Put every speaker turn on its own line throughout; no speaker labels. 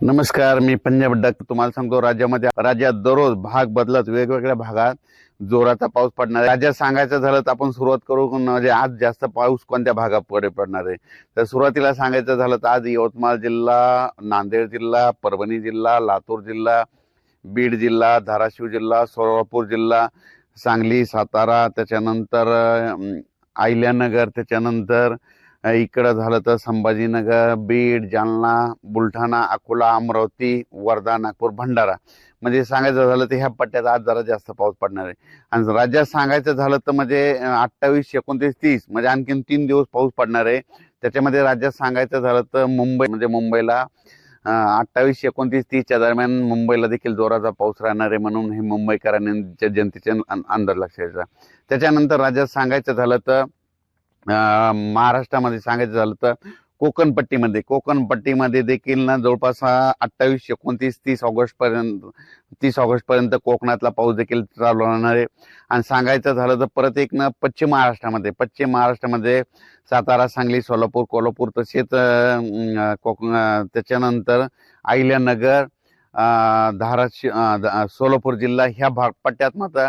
नमस्कार मी पंजाब डक तुम्हाला सांगतो राज्यामध्ये राज्यात दररोज भाग बदलत वेगवेगळ्या भागात जोराचा पाऊस पडणार आहे. राज्यात सांगायचं झालं तर आपण सुरुवात करू म्हणजे आज जास्त पाऊस कोणत्या भागाकडे पडणार आहे? तर सुरुवातीला सांगायचं झालं तर आज यवतमाळ जिल्हा नांदेड जिल्हा परभणी जिल्हा लातूर जिल्हा बीड जिल्हा धाराशिव जिल्हा सोलापूर जिल्हा सांगली सातारा त्याच्यानंतर आयल्यानगर अहिल्यानगर त्याच्यानंतर इकडं झालं तर संभाजीनगर बीड जालना बुलढाणा अकोला अमरावती वर्धा नागपूर भंडारा. म्हणजे सांगायचं झालं तर ह्या पट्ट्यात आज जरा जास्त पाऊस पडणार आहे. आणि राज्यात सांगायचं झालं तर म्हणजे अठ्ठावीस एकोणतीस तीस म्हणजे आणखीन तीन दिवस पाऊस पडणार आहे. त्याच्यामध्ये राज्यात सांगायचं झालं तर मुंबई म्हणजे मुंबईला अठ्ठावीस एकोणतीस तीसच्या दरम्यान मुंबईला देखील जोराचा पाऊस राहणार आहे म्हणून हे मुंबईकरांनी जनतेच्या अंदाज लक्षात त्याच्यानंतर राज्यात सांगायचं झालं तर महाराष्ट्रामध्ये सांगायचं झालं तर कोकणपट्टीमध्ये कोकणपट्टीमध्ये देखील ना जवळपास अठ्ठावीस एकोणतीस तीस ऑगस्ट पर्यंत तीस ऑगस्ट पर्यंत कोकणातला पाऊस देखील चालू राहणार आहे. आणि सांगायचं झालं तर परत एक ना पश्चिम महाराष्ट्रामध्ये पश्चिम महाराष्ट्रामध्ये सातारा सांगली सोलापूर कोल्हापूर तसेच कोकण त्याच्यानंतर अहिल्यानगर धाराशिव ध- सोलापूर जिल्हा ह्या भाग पट्ट्यात मात्र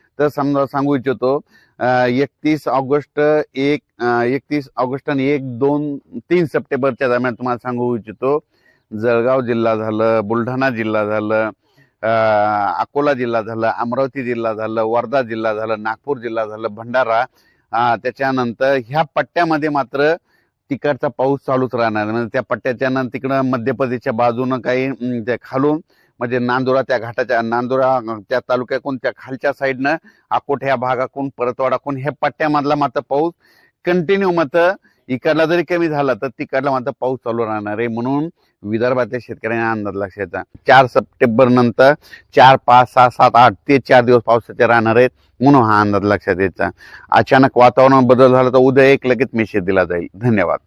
तर समजा सांगू इच्छितो एकतीस ऑगस्ट एक एकतीस ऑगस्ट आणि एक दोन तीन सप्टेंबरच्या दरम्यान तुम्हाला सांगू इच्छितो. जळगाव जिल्हा झालं बुलढाणा जिल्हा झालं अकोला जिल्हा झालं अमरावती जिल्हा झालं वर्धा जिल्हा झालं नागपूर जिल्हा झालं भंडारा त्याच्यानंतर ह्या पट्ट्यामध्ये मात्र तिकडचा पाऊस चालूच राहणार. म्हणजे त्या पट्ट्याच्या नंतर तिकडं मध्य प्रदेशच्या बाजूनं काही खालून म्हणजे नांदुरा त्या घाटाच्या नांदुरा त्या तालुक्याकडून त्या खालच्या साईडनं अकोट ह्या भागाकडून परतवाडाकडून हे पट्ट्यामधला मात्र पाऊस कंटिन्यू मात्र इकडला जरी कमी झाला तर तिकडला मात्र पाऊस चालू राहणार आहे. म्हणून विदर्भातल्या शेतकऱ्यांना अंदाज लक्षात चार सप्टेंबर नंतर चार पाच सहा सात आठ ते चार दिवस पावसाचे राहणार आहेत म्हणून हा अंदाज लक्षात यायचा अचानक वातावरण बदल झाला तर उद्या एक लगेच मेसेज दिला जाईल. धन्यवाद.